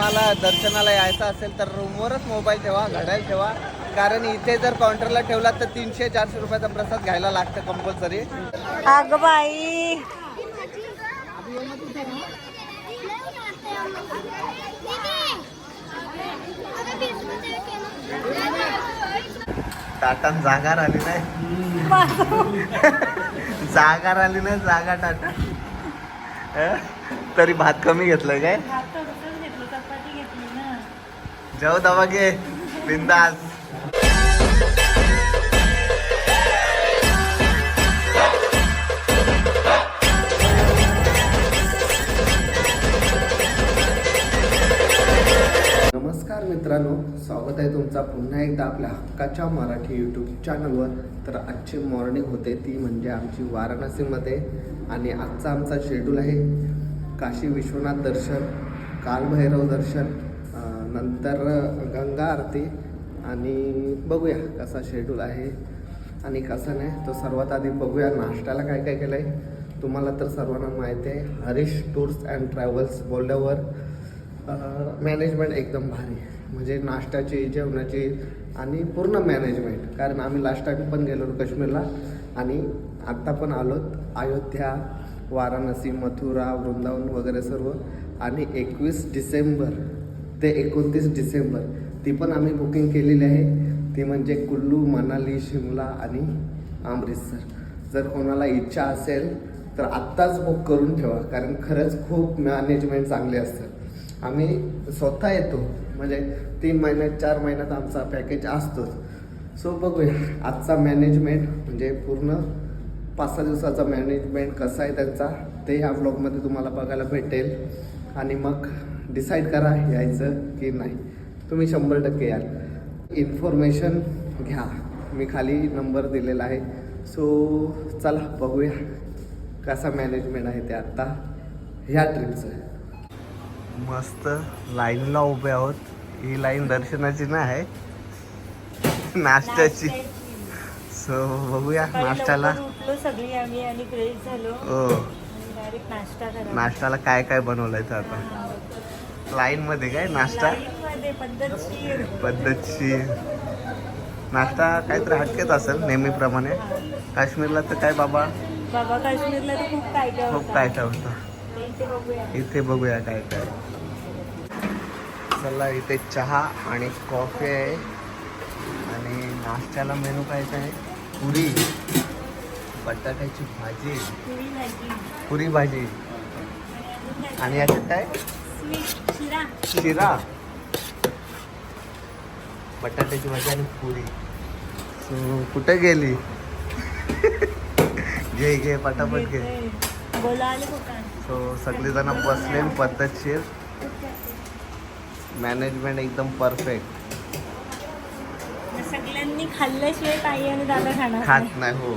तुम्हाला दर्शनाला यायचं असेल तर रूमवरच मोबाईल ठेवा घड्याळ ठेवा. कारण इथे जर काउंटरला ठेवला तर तीनशे चारशे रुपयाचा प्रसाद घ्यायला लागतं कंपल्सरी अग बाई. टाटा जागा आली नाही. जागा आली नाही जागा टाटा? तरी भात कमी घेतलंय काय? घेतली ना जाऊ दवा घे बिंदास. नमस्कार मित्रांनो स्वागत आहे तुमचा पुन्हा एकदा आपल्या हक्काच्या मराठी यूट्यूब चॅनलवर तर आजची मॉर्निंग होते ती म्हणजे आमची वाराणसीमध्ये. आणि आजचा आमचा शेड्यूल आहे काशी विश्वनाथ दर्शन कालभैरव दर्शन नंतर गंगा आरती आणि बघूया कसा शेड्यूल आहे आणि कसं नाही तो सर्वात आधी बघूया नाश्त्याला काय काय केलं आहे तुम्हाला तर सर्वांना माहिती आहे हरीश टूर्स अँड ट्रॅव्हल्स बोलल्यावर मॅनेजमेंट एकदम भारी म्हणजे नाश्त्याची जेवणाची आणि पूर्ण मॅनेजमेंट कारण आम्ही लास्ट टाईम पण गेलो काश्मीरला आणि आत्ता पण आलोत अयोध्या वाराणसी मथुरा वृंदावन वगैरे सर्व. आणि एकवीस डिसेंबर ते एकोणतीस डिसेंबर. ती पण आम्ही बुकिंग केलेली आहे. ती म्हणजे कुल्लू मनाली शिमला आणि अमृतसर जर कोणाला इच्छा असेल तर आत्ताच बुक करून ठेवा. कारण खरंच खूप मॅनेजमेंट चांगले असतं आम्ही स्वतः येतो. म्हणजे तीन महिन्यात चार महिन्यात आमचा पॅकेज असतोच. सो बघूया. आजचा मॅनेजमेंट म्हणजे पूर्ण पाच सहा दिवसाचा मॅनेजमेंट कसा आहे त्यांचा ते ह्या ब्लॉगमध्ये तुम्हाला बघायला भेटेल. आणि मग डिसाईड करा यायचं की नाही. तुम्ही शंभर टक्के याल. इन्फॉर्मेशन घ्या. मी खाली नंबर दिलेला आहे. सो चला बघूया कसा मॅनेजमेंट आहे ते आत्ता ह्या ट्रिपचं मस्त लाईनला उभे आहोत. ही लाईन दर्शनाची नाही नाश्त्याची. सो बघूया नाश्त्याला. उठलो सगळी आम्ही आणि फ्रेश झालो. हो. डायरेक्ट नाश्ता करा नाश्त्याला काय काय बनवलंय ते आता? लाईन मध्ये काय? नाश्ता? पद्धतशीर. पद्धतशीर. नाश्ता काहीतरी हटकेच असेल नेहमीप्रमाणे. काश्मीरला तर काय बाबा? बाबा काश्मीरला तर खूप काय काय खूप होतं. काय काय होतं. इथे बघूया. काय काय. चला इथे चहा आणि कॉफी आहे. आणि नाश्त्याला मेनू काय काय? आहे पुरी. बटाट्याची भाजी. पुरी भाजी. आणि याच्यात काय? शिरा. शिरा. बटाट्याची भाजी आणि पुरी. सो कुठे गेली? घे घे पटापट घे. सो सगळेजण बसले पद्धतशीर. मॅनेजमेंट एकदम परफेक्ट. सगळ्यांनी खाल्ल्याशिवाय ताई आणि दादा खाणार खात नाही. नाही हो.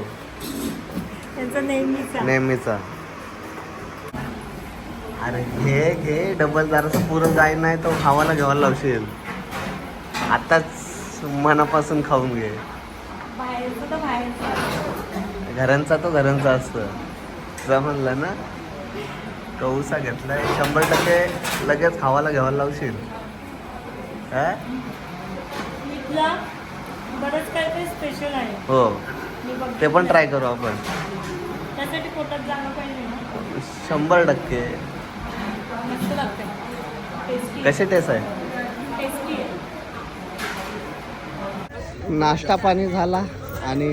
त्यांचा नेहमीचा. नेहमीचा. अरे घे घे डबल जरासं पुरं जाय नाही तो खावाला घ्यावा लावशील आताच मनापासून खाऊन घे. तर घरांचा तो घरांचा असतं. तुला म्हणलं ना कौसा घेतलाय शंभर टक्के लगेच खावाला घ्यावा लावशील हा? हो. ते पण ट्राय करू आपण. शंभर टक्के. मस्त लागते. टेस्टी कसे टेस्ट आहे? टेस्टी आहे. नाश्ता पाणी झाला आणि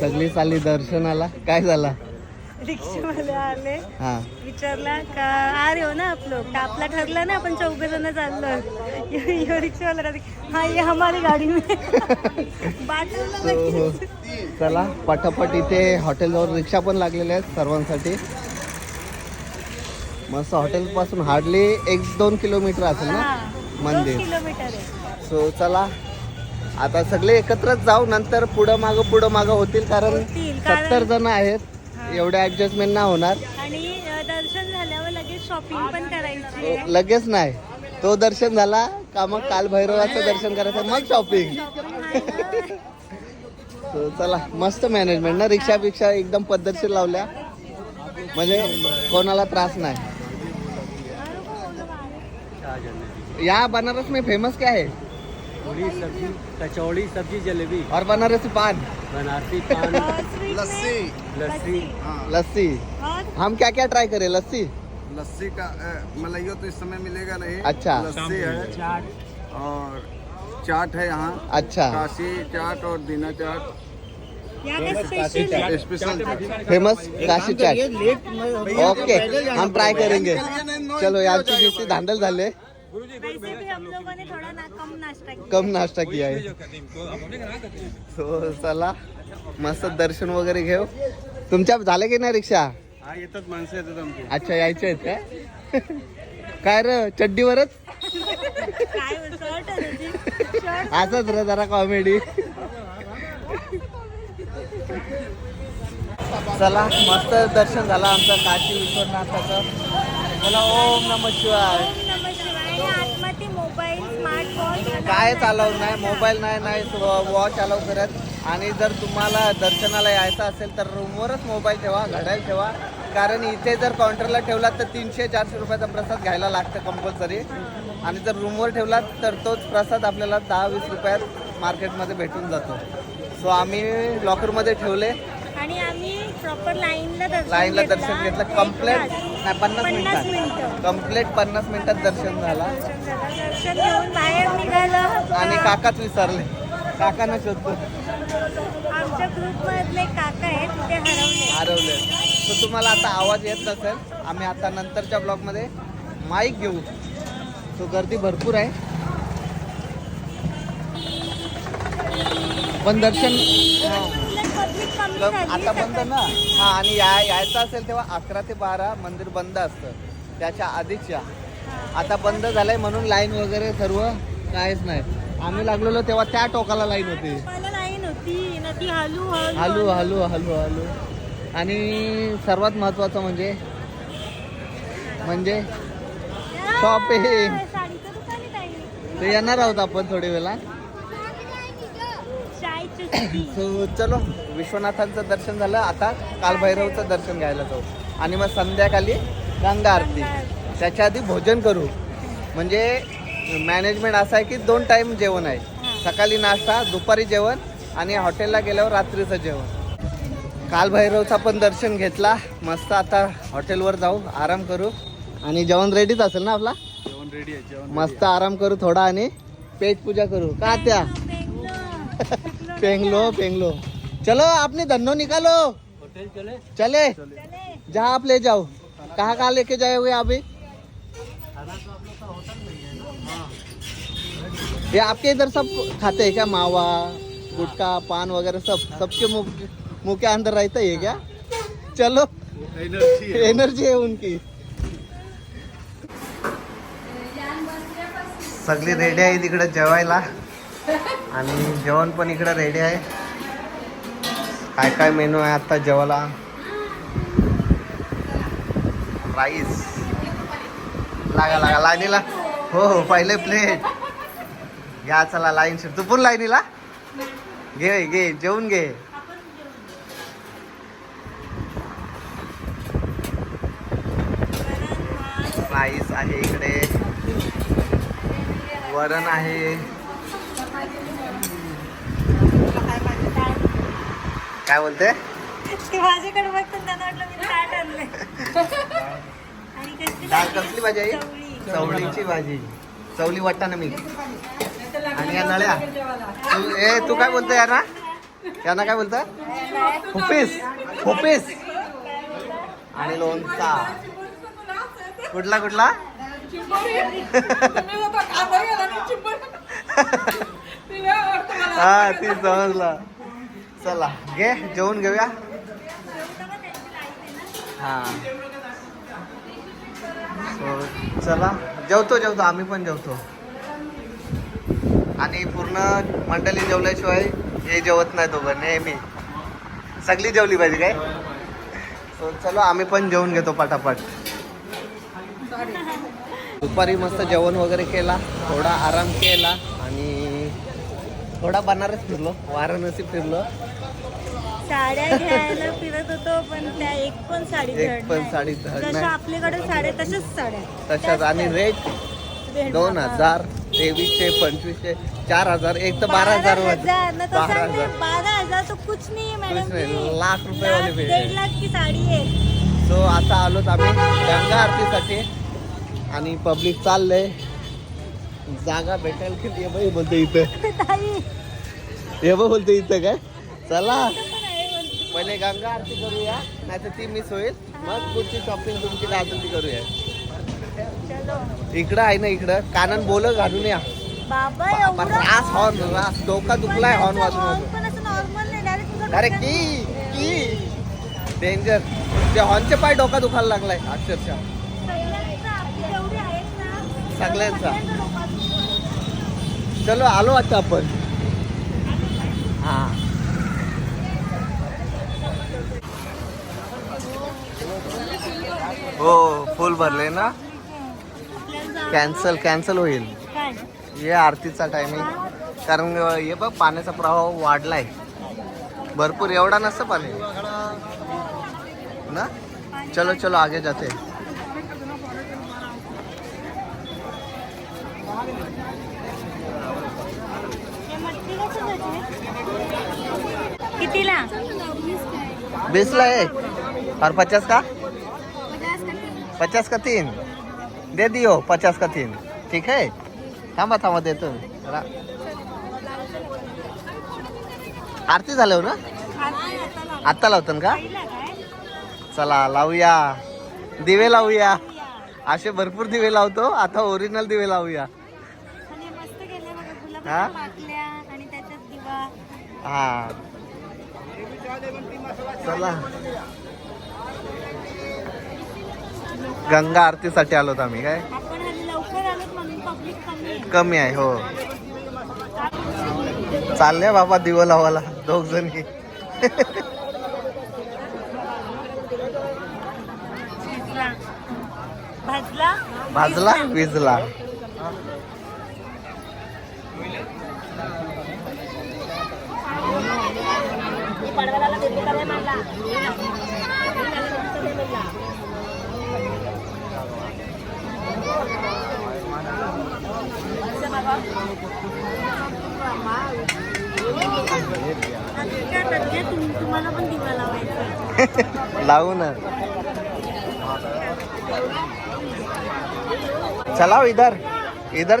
सगळी चालली दर्शनाला. काय झाला? रिक्षावाले आले. हा. विचारला का अरे हो ना आप लोग का आपला ठरलं ना आपण चौघ जण चाललो? यो रिक्षावाला राहते, हा ये हमारी गाडी में. बाटला So, हो. चला पटापट इथे हॉटेलवर रिक्षा पण लागलेल्या आहेत सर्वांसाठी. मस्त हॉटेलपासून हार्डली एक दोन किलोमीटर असेल ना? मंदिर. किलोमीटर सो चला. आता सगळे एकत्रच जाऊ नंतर पुढं मागं पुढं मागं होतील कारण सत्तर जण आहेत. एवढे ऍडजस्टमेंट नाही होणार. आणि दर्शन झाल्यावर लगेच शॉपिंग पण करायची. हो. लगेच नाही. तो दर्शन झाला का मग काल भैरवाचं दर्शन करायचं मग शॉपिंग ना. चला. मस्त मॅनेजमेंट ना. रिक्षापेक्षा एकदम पद्धतशीर लावल्या. म्हणजे कोणाला त्रास नाही. यहाँ बनारस में फेमस क्या है? पूरी सब्जी कचौड़ी सब्जी जलेबी। और बनारसी पान। बनारसी पान। लस्सी। लस्सी। हाँ। लस्सी। और? हम क्या क्या ट्राई करें? लस्सी? लस्सी का मलाइयो तो इस समय मिलेगा नहीं। अच्छा। लस्सी है। चाट। और चाट है यहाँ। अच्छा। काशी चाट और Dina chaat. Special special famous Kashi chaat. Okay हम ट्राय करेंगे। चलो यांची नुसती धांदल झाले वैसे भी हम लोगों ने थोड़ा ना कम नाश्ता किया। कम नाश्ता किया आहे so, चला मस्त दर्शन वगैरे घेऊ। तुमच्या झाले की नाही रिक्षा? हा येतात माणसं येतात आमची. अच्छा यायचे आहेत काय काय र चड्डीवरच? काय शर्ट शर्ट असंच र जरा कॉमेडी. चला मस्त दर्शन झालं आमचं काशी विश्वनाथाचं. चला ओम नम शिवाय. ओम नमः शिवाय आणि आतमध्ये मोबाईल स्मार्टफोन काय चालव नाही मोबाईल नाही नाही वॉच अलाव करत. आणि जर तुम्हाला दर्शनाला यायचं असेल तर रूमवरच मोबाईल ठेवा घड्याल ठेवा. कारण इथे जर काउंटरला ठेवला तर तीनशे चारशे रुपयाचा प्रसाद घ्यायला लागतं कंपल्सरी आणि जर रूमवर ठेवला तर तोच प्रसाद आपल्याला दहा वीस रुपयात मार्केटमध्ये भेटून जातो. सो आम्ही लॉकरमध्ये ठेवले. आणि आम्ही प्रॉपर लाईनला दर्शन लाईनला घेतला. दर्शन घेतलं. कम्प्लेट. नाही पन्नास मिनिटात मिनिटं. कम्प्लेट पन्नास मिनिटात दर्शन झाला. दर्शन घेऊन बाहेर निघालो. आणि काकाच विसरले. काकांना शोधतो. आमच्या ग्रुप मधले काका आहेत ते हरवले. हरवले. तर तुम्हाला आता आवाज येत नसेल. आम्ही आता नंतरच्या ब्लॉगमध्ये माईक घेऊ. तो गर्दी भरपूर आहे. पण दर्शन पब्लिक कमी कम- झाली आता बंद ना हा आणि या यायचं असेल तेव्हा अकरा ते बारा मंदिर बंद असतं. त्याच्या आधीच या. आता बंद झालंय म्हणून लाईन वगैरे सर्व काहीच नाही. आम्ही लागलेलो तेव्हा त्या टोकाला लाईन होती. लाईन होती. हलू हलू हलू हलू. आणि सर्वात महत्वाचं म्हणजे? म्हणजे? ताई. ते येणार आहोत आपण थोडी वेळा. सो चलो विश्वनाथांचं दर्शन झालं. आता कालभैरवचं दर्शन घ्यायला जाऊ. आणि मग संध्याकाळी गंगा आरती. त्याच्या आधी भोजन करू. म्हणजे मॅनेजमेंट असं आहे की दोन टाइम जेवण आहे. सकाळी नाश्ता दुपारी जेवण आणि हॉटेलला गेल्यावर रात्रीचं जेवण. कालभैरवचा पण दर्शन घेतला. मस्त आता हॉटेलवर जाऊ. आराम करू. आणि जेवण रेडीच असेल ना आपला? जेवण रेडी आहे जेवण मस्त आराम करू थोडा आणि पेट पूजा करू. का त्या पेंगलो. पेंगलो. चलो आपने धनो निकालो. चले. चले जहाँ आप ले जाओ. कहाँ कहाँ लेके जाए हुए अभी ये आपके इधर सब खाते हैं क्या? मावा गुटखा पान वगैरह सब? सबके मुंह मुंह के अंदर रहता है क्या? चलो. एनर्जी एनर्जी है उनकी. सगळी रेडी आहे तिकडे जेवायला. आणि जेवण पण इकडे रेडी आहे. काय काय मेनू आहे आता जेवायला? राईस लागा लागा लाईनीला. हो हो पहिले प्लेट घ्या चला लाईन तू पण लाईनीला. घे घे जेवून घे. राईस आहे इकडे. वरण आहे. काय बोलते? ते माझ्याकडे बघतात त्यांना वाटलं मी ताट आणलंय. आणि कसली डाळ भाजी? कसली भाजी आहे चवळी. चवळीची भाजी. चवली वाटाणा मी आणि या नळ्या. तू ए तू काय बोलतो यांना? यांना काय बोलत हुपीस हुपीस. आणि लोणचा. कुठला कुठला? हा ती समजला. चला घे जेवून घेऊया. हा. So, चला जेवतो जेवतो आम्ही पण जेवतो. आणि पूर्ण मंडळी जेवल्याशिवाय हे जेवत नाही दोघं नेहमी. सगळी जेवली पाहिजे काय? सो चलो आम्ही पण जेवून घेतो पटापट. दुपारी मस्त जेवण वगैरे केला थोडा आराम केला. थोडा बनारस फिरलो वाराणसी फिरलो साड्या घ्यायला फिरत होतो पण त्या एक पण साडी एक पण. साडी धड जशा नाही. आपल्याकडे साड्या तशाच साड्या तशाच आणि रेट भेट दोन बाबा. हजार तेवीसशे पंचवीसशे चार हजार एक तर बारा हजार ना तो बारा हजार बारा हजार तो कुछ नहीं है मैडम कुछ नहीं, जी. लाख रुपये वाली लाख, भेट डेढ़ है. लाख की साडी है सो आता आलोत आम्ही गंगा आरतीसाठी आणि पब्लिक चाललंय जागा भेटेल की ये बाई बोलते इथं. हे बघ बोलते इथं काय? चला. पहिले गंगा आरती करूया नाही तर ती मिस होईल. मग पुढची शॉपिंग तुमची ती करूया. इकडं आहे ना इकडं. कानन बोल घालून या. रास हॉर्न रास. डोका दुखलाय हॉर्न वाजून अरे की? की? डेंजर ते हॉर्नचे पाय डोका दुखायला लागलाय अक्षरशः. सगळ्यांचा. चलो आलो आता आपण. हा. हो फुल भरले ना? कॅन्सल कॅन्सल होईल. हे आरतीचा टायमिंग कारण हे बघ पाण्याचा प्रवाह वाढलाय. भरपूर एवढा नसतं पाणी. ना? चलो चलो आगे जाते हे मटकी कसं त्याची? कितीला? बीस ला है और पचास का पचास का तीन? दे दियो पचास का तीन. ठीक है थांबा थांबा देतो आरती झालं हो ना? आत्ता लावतो का? चला लावूया. दिवे लावूया. असे भरपूर दिवे लावतो. आता ओरिजिनल दिवे लावूया. हा? गुलाबाच्या पाकल्या आणि त्याच्यात दिवा हा चला. गंगा आरतीसाठी आलोत आम्ही काय? कमी आहे. कमी आहे हो. चालले बाबा दिवं लावायला दोघ जणी भाजला? भाजला विजला पडवलाला देते का रे तुम्हाला पण दिवा लावायचा लावू ना. चलाओ इधर. इधर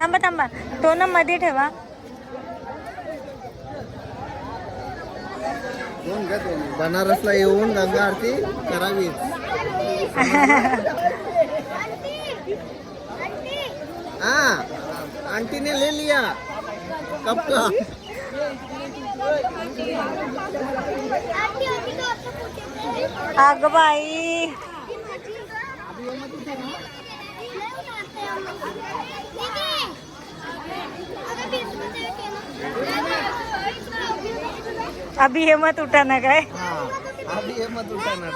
थांबा थांबा. तो ना मध्ये ठेवा. बनारसला येऊन गंगा आरती करावी. हाँ आंटी ने ले लिया. कब का अग बाई अभी हे मत उठाना काय हाँ अभी ये मत उठाना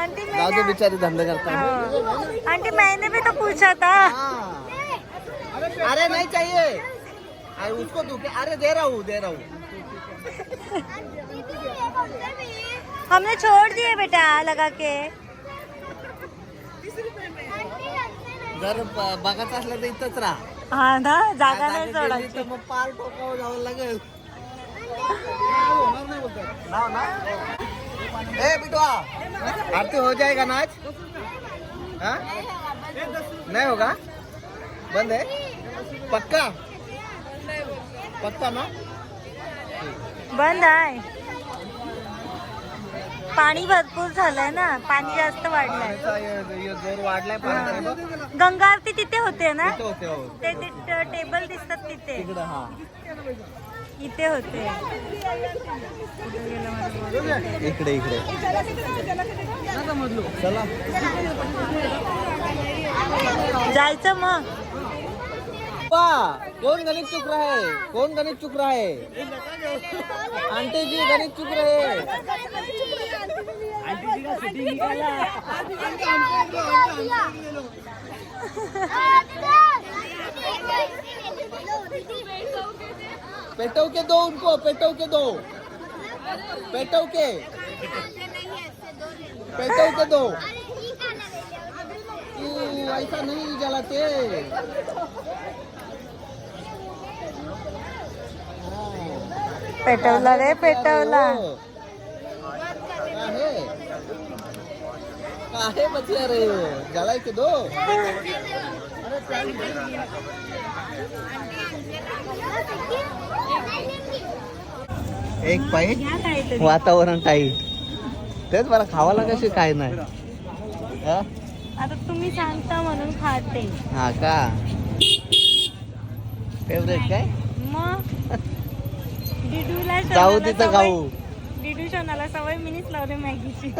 आंटी जाओ तो मैंने बेचारी धंधे करता है। हाँ। आंटी मैंने भी तो पूछा था। हाँ। अरे नहीं चाहिए। अरे उसको तू अरे दे रहा हूँ दे रहा हूँ। हमने छोड़ दिए बेटा लगा के। जर ब- बघायचं असलं तर इथंच राहा. हा ना जागा नाही सोडायची. मग पार टोकावर जावं लागेल. ना? ए बिटवा आरती हो जाएगा ना आज हाँ? नहीं होगा बंद है पक्का? पक्का ना? बंद आहे. पाणी भरपूर झालंय ना पाणी जास्त वाढलंय. जोर वाढलाय. गंगा आरती तिथे होते ना? हो. ते ते टेबल दिसतात तिथे. तिकडं हा. इथे होते. कुठे गेलं माझं? इकडे इकडे. चला. जायचं मग. कौन गणित चुक रहा है कौन गणित चुक रहा है आंटी जी गणित चुक रहे हैं पेटव के दो. उनको पेटव के दो. पेटव के पेटव के दो ऐसा नहीं जलाते. पेटवला रे पेटवला. काहे जलाय के दो? एक काहीतरी वातावरण टाईट. तेच मला खावाला कशी काय नाही. हा? आता तुम्ही सांगता म्हणून खाते. हा का? फेवरेट काय? मग? डिडूला जाऊ तिथं खाऊ. डिडू शोनाला सवय मीनीच लावले मॅगीची.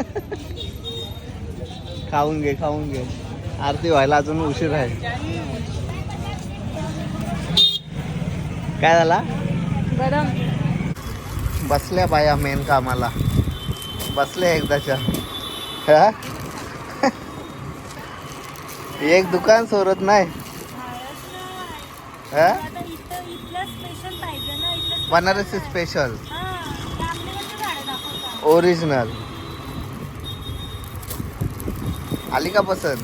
खाऊन घे खाऊन घे. आरती व्हायला अजून उशीर आहे. काय झाला? गरम. बसल्या बाया मेन कामाला. बसल्या एकदाच्या. हा? एक दुकान सोडत नाही. हा? आता इथं इथलं स्पेशल पाहिजे ना इथलं बनारसी स्पेशल हा ओरिजिनल आली का पसंत.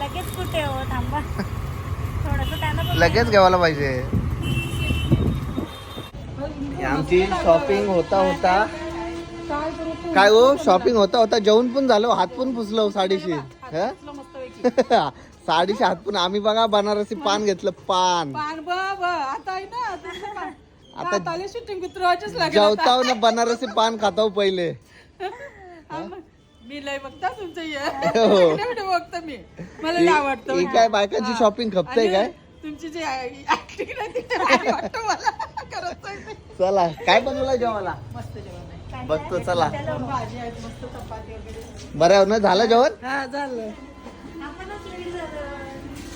लगेच कुठे हो? थांबा. थोडस लगेच घ्यावायला पाहिजे. आमची शॉपिंग होता होता. काय हो? शॉपिंग होता होता. जेवण पण झालं. हात पण पुसलो साडीशी. हं? साडीशी हात पण आम्ही बघा बनारसी पान घेतलं. पान. पान आता आले शूटिंग उतरवायचीच लागेल जेवताव ना बनारसी पान खाताव पहिले. हा. मी लय बघता तुमचं हो. बघता मी. मला लय आवडतं ही काय बायकांची शॉपिंग खपतय आणि काय? तुमची जी ऍक्टिंग नाही ती तर भारी वाटतं मला. खरंच सांगते. चला काय बनवलं जेवायला? मस्त जेवण आहे. बघतो चला. भाजी आहे मस्त चपाती वगैरे. बरं ना झालं जेवण? हा झालं. आपणच लेट झालं.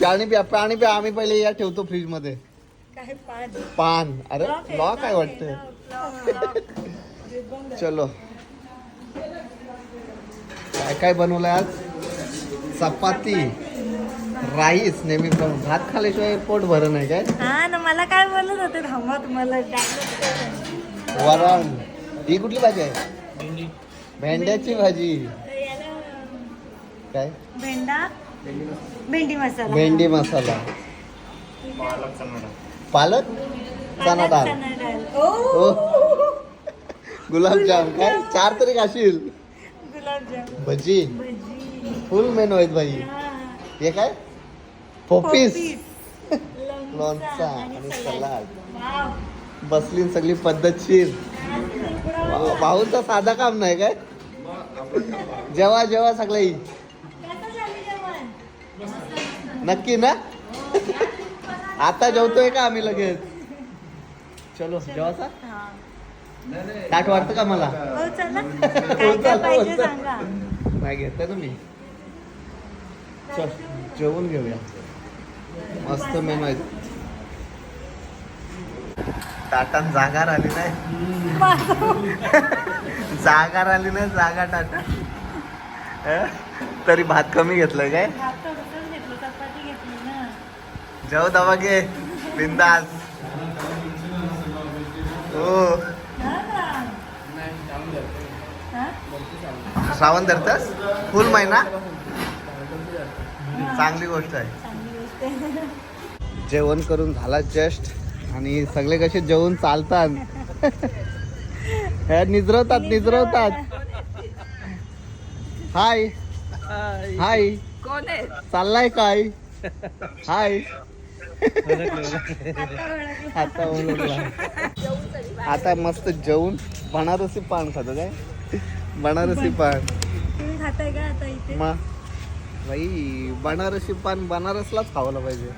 पाणी प्या पाणी प्या आम्ही पहिले या ठेवतो फ्रीजमध्ये. काय पान? अरे लॉ काय वाटतंय चलो. काय काय बनवलंय आज? चपाती. राईस. नेहमी पण भात खाल्याशिवाय पोट भरण आहे काय? हा ना मला काय बोलत होते? थांबा तुम्हाला dialogue वरण. ही कुठली भाजी आहे? भेंड्याची भाजी. काय? भेंडा? भेंडी मसाला. भेंडी मसाला. पालक चना डाळ चणा डाळ. हो गुलाबजाम काय? चार तरी खाशील. भजी फुल मेनू आहेत भाई हा. हे काय? पोपीस लोणचा आणि सलाड. बसली सगळी पद्धतशीर भाऊंचं साधा काम नाही काय? जेव्हा जेव्हा सगळी? नक्की ना? आता जेवतोय का आम्ही लगेच? चलो जेवाचा हा. ताट वाटतं का मला? हो नाही घेतलं तुम्ही? चल जेवून घेऊया. मस्त मेनू आहेत. ताटात जागा आली नाही. जागा आली नाही जागा टाटा? तरी भात कमी घेतलंय काय भात थोडंसंच घेतलं चपाती घेतली ना जेव दवा घे बिंदास. हो? श्रावण धरतस? फुल महिना? चांगली गोष्ट आहे. जेवण करून झाला जस्ट आणि सगळे कसे जेवण चालतात. हे निजरवतात निजरवतात हाय हाय कोण आहे? चाललाय काय? हाय आता ओळखलं. आता मस्त जेवून बनारसी पान खातो काय? बनारसी पान. खाताय का आता इथे? मा बाई बनारसी पान बनारसलाच खावलं पाहिजे.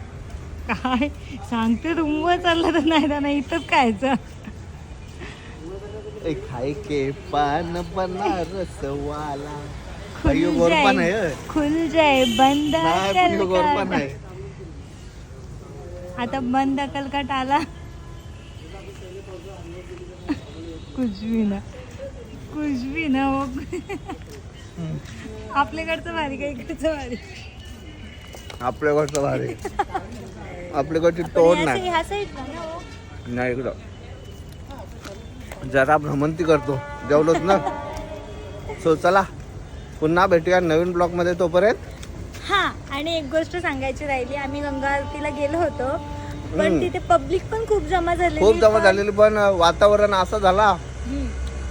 काय? सांगते रुमवर चाललं तर नाही नाही इथंच खायचं. ए खाय के पान बनारस वाला खुल होय. खुल जाए बंद नाही पण ह्यो गोड पान कलकट. आहे आता बंद कलकट आला. कुछ भी ना. कुछ भी ना हो. आपल्याकडचं भारी का इकडचं भारी? आपल्याकडचं भारी. आपल्याकडची ह्या नाही. साई- ह्या साईडला ना हो. नाही इकडं. जरा भ्रमंती करतो. जेवलोच ना? सो चला पुन्हा भेटूया नवीन ब्लॉगमध्ये तोपर्यंत. हा आणि एक गोष्ट सांगायची राहिली आम्ही गंगा आरतीला गेलो होतो पण. तिथे पब्लिक पण खूप जमा झालेली खूप जमा झालेली पण वातावरण असं झाला.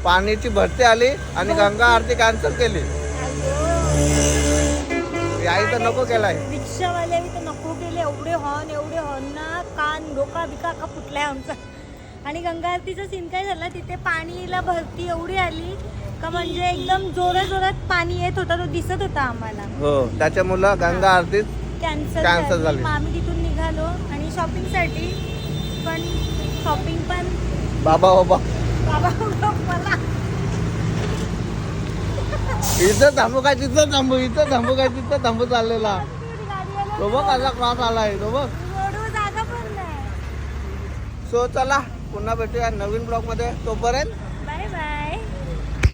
पाण्याची भरती आली आणि गंगा आरती कॅन्सल केली. आई तर नको केलाय. रिक्षावाले तर नको केले एवढे हॉर्न एवढे हॉर्न ना कान डोका बिका का फुटलाय आमचा. आणि गंगा आरतीचा सीन काय झाला तिथे पाणीला भरती एवढी आली का म्हणजे एकदम जोरात जोरात पाणी येत होता तो दिसत होता आम्हाला. हो त्याच्यामुळं गंगा आरतीत कॅन्सल Cancel झाली. आम्ही तिथून निघालो आणि शॉपिंगसाठी पण शॉपिंग पण बाबा बाबा. बाबा मला. इथं थांबू काय? तिथं थांबू इथं थांबू काय? तिथं थांबू चाललेला. गाडी आली तो बघ असा क्रॉस आलाय तो बघ. रोडवर जागा पण नाही. सो चला पुन्हा भेटूया नवीन ब्लॉगमध्ये तोपर्यंत